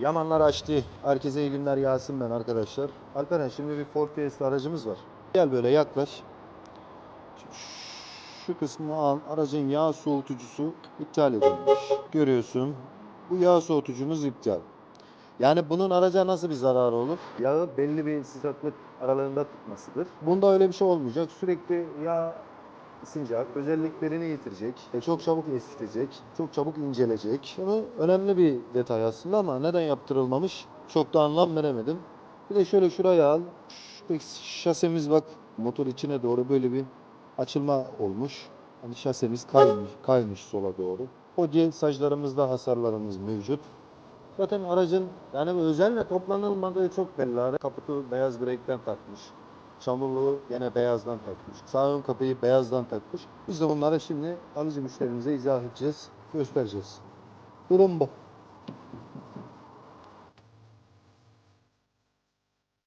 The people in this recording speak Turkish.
Yamanlar açtı. Herkese iyi günler Yasin ben arkadaşlar. Alperen şimdi bir Ford Fiesta aracımız var. Gel böyle yaklaş. Şu- kısmı al. Aracın yağ soğutucusu iptal edilmiş. Görüyorsun. Bu yağ soğutucumuz iptal. Yani bunun araca nasıl bir zararı olur? Yağı belli bir sıcaklık aralığında tutmasıdır. Bunda öyle bir şey olmayacak. Sürekli yağ ısınacak, özelliklerini yitirecek, e, çok çabuk eskitecek, çok çabuk incelecek. Bunu önemli bir detay aslında ama neden yaptırılmamış çok da anlam veremedim. Bir de şöyle şuraya al. Şasemiz bak motor içine doğru böyle bir açılma olmuş. Hani şasemiz kaymış, kaymış sola doğru. O diye saçlarımızda hasarlarımız mevcut. Zaten aracın yani özenle toplanılmadığı çok belli. Kaputu beyaz bir renkten takmış. Çamurluğu gene beyazdan takmış. Sağ ön kapıyı beyazdan takmış. Biz de bunları şimdi alıcı müşterimize izah edeceğiz, göstereceğiz. Durum bu.